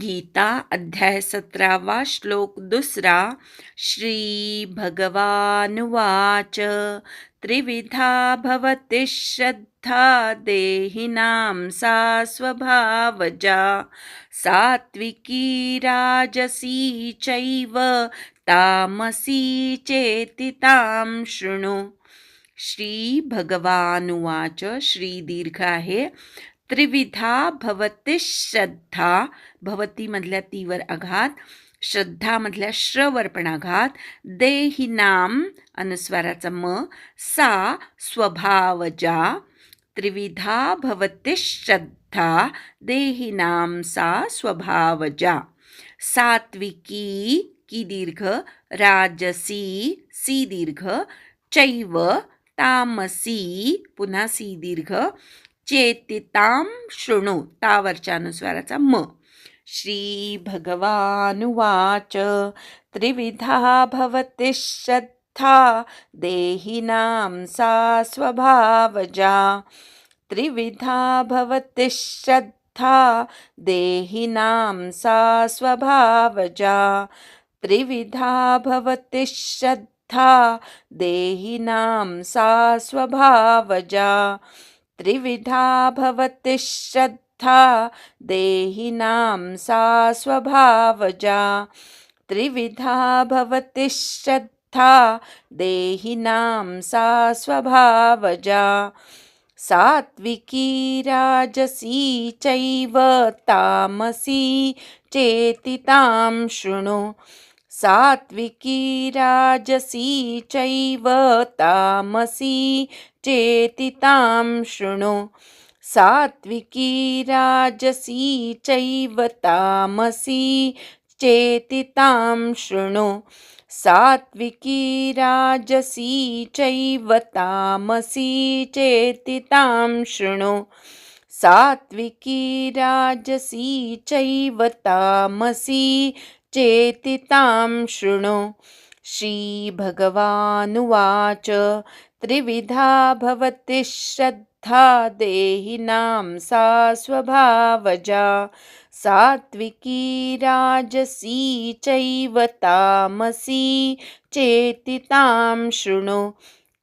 गीता अध्याय सतरावा श्लोक दुसरा श्री भगवानुवाच त्रिविधा भवति श्रद्धा देहिनां सा स्वभावजा। सात्विकी राजसी चैव तामसी चेति तां शृणु। श्री भगवानुवाच श्री दीर्घ आहे। त्रिविधा भवते श्रद्धा. भवती मधल्या तीवर आघात श्रद्धामधल्या श्रवर पण आघात. देहिनाम अनुस्वाराचा म सा स्वभावजा. त्रिविधा भवते श्रद्धा. देहिनाम सा स्वभावजा. सात्विकी की दीर्घ. राजसी सी दीर्घ. चैव तामसी पुन्हा सी दीर्घ. चेतितां शृणु तावरच्या अनुस्वाराचा म. श्री भगवानुवाच त्रिविधा भवति श्रद्धा देहिनां सा स्वभावजा। त्रिविधा भवति श्रद्धा देहिनां सा स्वभावजा। त्रिविधा भवति श्रद्धा देहिनां सा स्वभावजा। त्रिविधा भवति श्रद्धा देहिनां सा स्वभावजा। त्रिविधा भवति श्रद्धा देहिनां सा स्वभावजा। सात्विकी राजसी चैव तामसी चेति तां शृणु। सात्विकी राजसी चैव तामसी चेति तां शृणु। सात्विकी राजसी चैव तामसी चेति तां शृणु। सात्विकी राजसी चैव तामसी चेति तां शृणु। सात्विकी राजसी चैव तामसी चेति तां शृणु। श्रीभगवानुवाच। त्रिविधा भवति श्रद्धा देहिनां सा स्वभावजा। सात्विकी राजसी चैव तामसी चेति तां शृणु।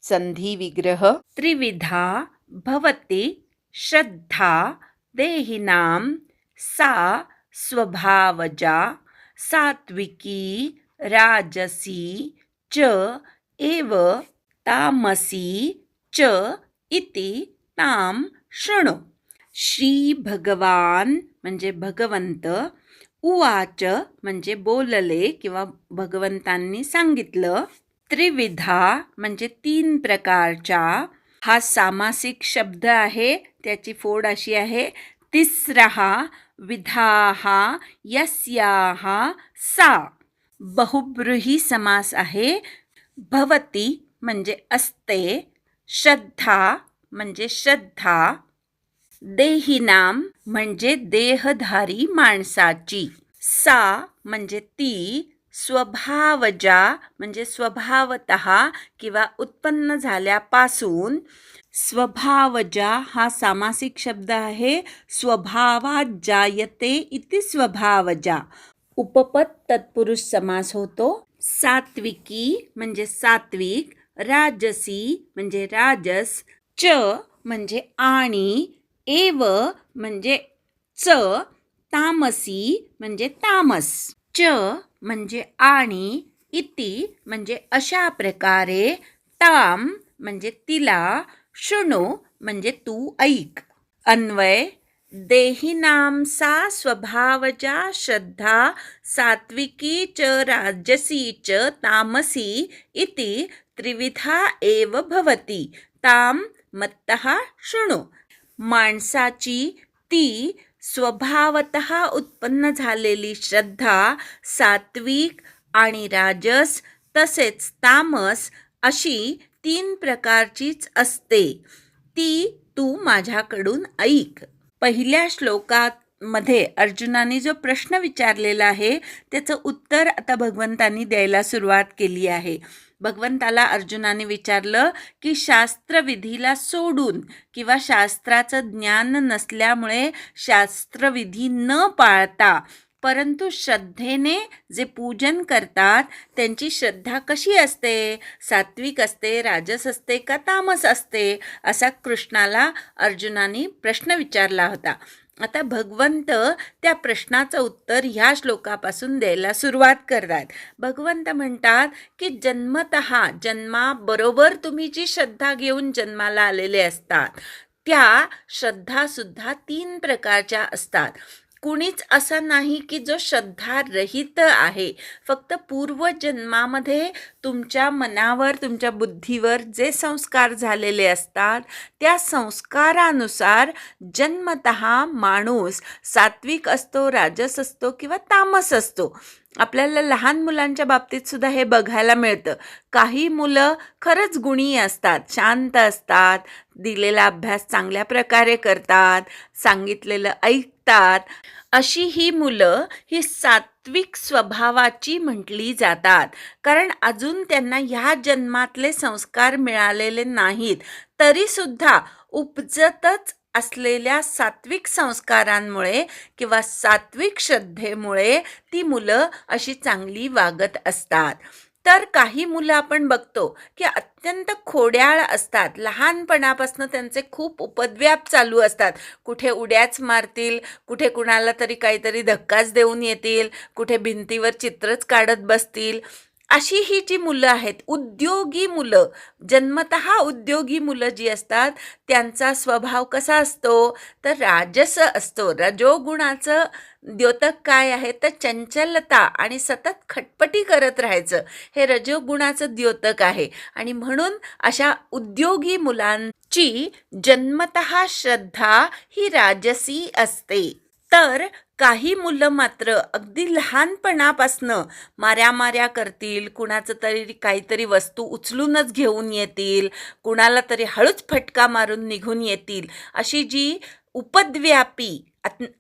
सन्धिविग्रह। त्रिविधा भवति श्रद्धा देहिनां सा स्वभावजा। सात्विकी राजसी च एव तामसी च इति तां शृणु। श्री भगवान म्हणजे भगवंत उवाच म्हणजे बोलले किंवा भगवंतांनी सांगितलं. त्रिविधा म्हणजे तीन प्रकारच्या हा सामासिक शब्द आहे त्याची फोड अशी आहे तिसरा विधाहा यस्याहा सा. बहुब्रूही समास आहे भवती म्हणजे असते श्रद्धा म्हणजे श्रद्धा देहिनाम म्हणजे देहधारी माणसाची सा म्हणजे ती स्वभावजा म्हणजे स्वभावत किंवा उत्पन्न झाल्यापासून स्वभावजा हा सामासिक शब्द आहे स्वभावात जायते इति स्वभावजा. उपपद तत्पुरुष समास होतो सात्विकी म्हणजे सात्विक राजसी म्हणजे राजस च म्हणजे आणि एव म्हणजे च तामसी म्हणजे तामस च म्हणजे आणि इति म्हणजे अशा प्रकारे ताम म्हणजे तिला शृणो म्हणजे तू ऐक. अन्वय देहिनां सा स्वभावजा श्रद्धा सात्विकी च राजसी च तामसी इति त्रिविधा एव भवति ताम मत्तः शृणु। माणसाची ती स्वभावत उत्पन्न झालेली श्रद्धा सात्विक आणि राजस तसेच तामस अशी तीन प्रकारचीच असते. ती तू माझ्याकडून ऐक. पहिल्या श्लोकात मध्ये अर्जुनाने जो प्रश्न विचारलेला आहे त्याचं उत्तर आता भगवंतांनी द्यायला सुरुवात केली आहे. भगवंताला अर्जुनाने विचारलं की शास्त्रविधीला सोडून किंवा शास्त्राचं ज्ञान नसल्यामुळे शास्त्रविधी न पाळता परंतु श्रद्धेने जे पूजन करतात त्यांची श्रद्धा कशी असते? सात्विक असते राजस असते का तामस असते? असा कृष्णाला अर्जुनाने प्रश्न विचारला होता. आता भगवंत त्या प्रश्नाचं उत्तर ह्या श्लोकापासून द्यायला सुरुवात करतात. भगवंत म्हणतात की जन्मत जन्माबरोबर तुम्ही जी श्रद्धा घेऊन जन्माला आलेले असतात त्या श्रद्धासुद्धा तीन प्रकारच्या असतात. कुणीच असं नाही की जो श्रद्धारहित आहे. फक्त पूर्वजन्मामध्ये तुमच्या मनावर तुमच्या बुद्धीवर जे संस्कार झालेले असतात त्या संस्कारानुसार जन्मत माणूस सात्विक असतो राजस असतो किंवा तामस असतो. आपल्याला लहान मुलांच्या बाबतीत सुद्धा हे बघायला मिळतं. काही मुलं खरंच गुणी असतात शांत असतात दिलेला अभ्यास चांगल्या प्रकारे करतात सांगितलेलं ऐकतात. अशी ही मुलं ही सात्विक स्वभावाची म्हटली जातात. कारण अजून त्यांना ह्या जन्मातले संस्कार मिळालेले नाहीत. तरीसुद्धा उपजतच असलेल्या सात्विक संस्कारांमुळे किंवा सात्विक श्रद्धेमुळे ती मुलं अशी चांगली वागत असतात. तर काही मुलं आपण बघतो की अत्यंत खोड्याळ असतात. लहानपणापासून त्यांचे खूप उपद्व्याप चालू असतात. कुठे उड्याच मारतील कुठे कुणाला तरी काहीतरी धक्काच देऊन येतील कुठे भिंतीवर चित्रच काढत बसतील. अशी ही जी मुलं आहेत उद्योगी मुलं जन्मत उद्योगी मुलं जी असतात त्यांचा स्वभाव कसा असतो? तर राजस असतो. रजोगुणाचं द्योतक काय आहे? तर चंचलता आणि सतत खटपटी करत राहायचं. हे रजोगुणाचं द्योतक आहे. आणि म्हणून अशा उद्योगी मुलांची जन्मत श्रद्धा ही राजसी असते. तर काही मुलं मात्र अगदी लहानपणापासनं माऱ्या करतील कुणाचं तरी काहीतरी वस्तू उचलूनच घेऊन येतील कुणाला तरी हळूच फटका मारून निघून येतील अशी जी उपद्व्यापी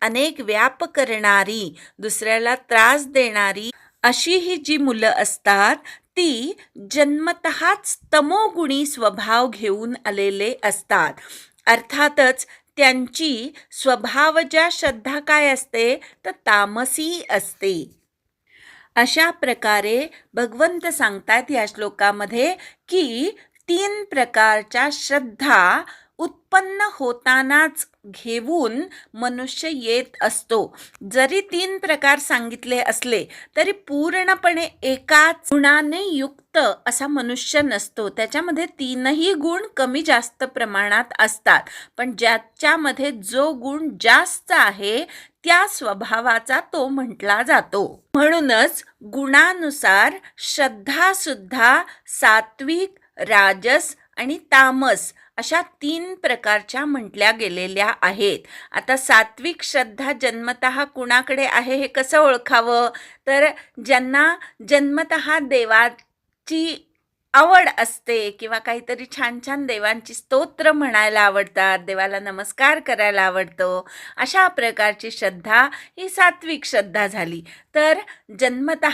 अनेक व्याप करणारी दुसऱ्याला त्रास देणारी अशी ही जी मुलं असतात ती जन्मतःच तमोगुणी स्वभाव घेऊन आलेले असतात. अर्थातच त्यांची स्वभावजा श्रद्धा काय असते तर तामसी असते. अशा प्रकारे भगवंत सांगतात या श्लोकामध्ये की तीन प्रकारच्या श्रद्धा उत्पन्न होतानाच घेऊन मनुष्य येत असतो. जरी तीन प्रकार सांगितले असले तरी पूर्णपणे एकाच गुणाने युक्त असा मनुष्य नसतो. त्याच्यामध्ये तीनही गुण कमी जास्त प्रमाणात असतात. पण ज्याच्यामध्ये जो गुण जास्त आहे त्या स्वभावाचा तो म्हटला जातो. म्हणूनच गुणानुसार श्रद्धा सुद्धा सात्विक राजस आणि तामस अशा तीन प्रकारच्या म्हटल्या गेलेल्या आहेत. आता सात्विक श्रद्धा जन्मत कुणाकडे आहे हे कसं ओळखावं? तर ज्यांना जन्मत देवाची आवड असते किंवा काहीतरी छान छान देवांची स्तोत्र म्हणायला आवडतात देवाला नमस्कार करायला आवडतो अशा प्रकारची श्रद्धा ही सात्विक श्रद्धा झाली. तर जन्मत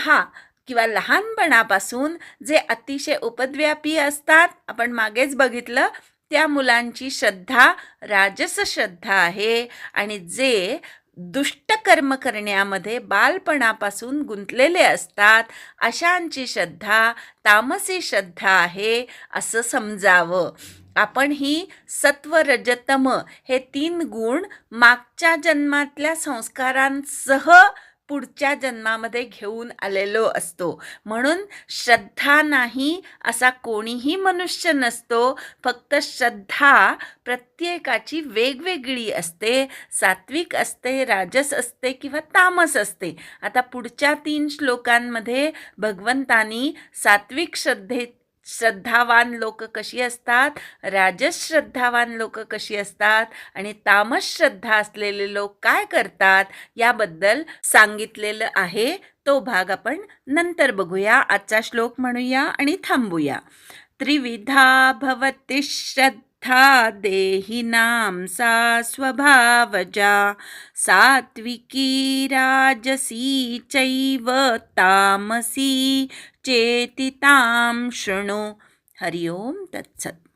किंवा लहानपणापासून जे अतिशय उपद्व्यापी असतात आपण मागेच बघितलं त्या मुलांची श्रद्धा राजस श्रद्धा आहे. आणि जे दुष्टकर्म करण्यामध्ये बालपणापासून गुंतलेले असतात अशांची श्रद्धा तामसी श्रद्धा आहे असं समजावं. आपण ही सत्व रजतम हे तीन गुण मागच्या जन्मातल्या संस्कारांसह पुढच्या जन्मामध्ये घेऊन आलेलो असतो. म्हणून श्रद्धा नाही असा कोणीही मनुष्य नसतो. फक्त श्रद्धा प्रत्येकाची वेगवेगळी असते. सात्विक असते राजस असते किंवा तामस असते. आता पुढच्या तीन श्लोकांमध्ये भगवंतानी सात्विक श्रद्धे श्रद्धावान लोक कशी असतात? राजश्रद्धावान लोक कशी असतात? आणि तामश्रद्धा असलेले लोक काय करतात? याबद्दल सांगितलेलं आहे. तो भाग आपण नंतर बघूया. आजचा श्लोक म्हणूया आणि थांबूया. त्रिविधा भवती श्रद्धा देहिनां सा स्वभावजा। सात्विकी राजसी चैव तामसी चेतितां शृणु। हरि ओं तत्सत्।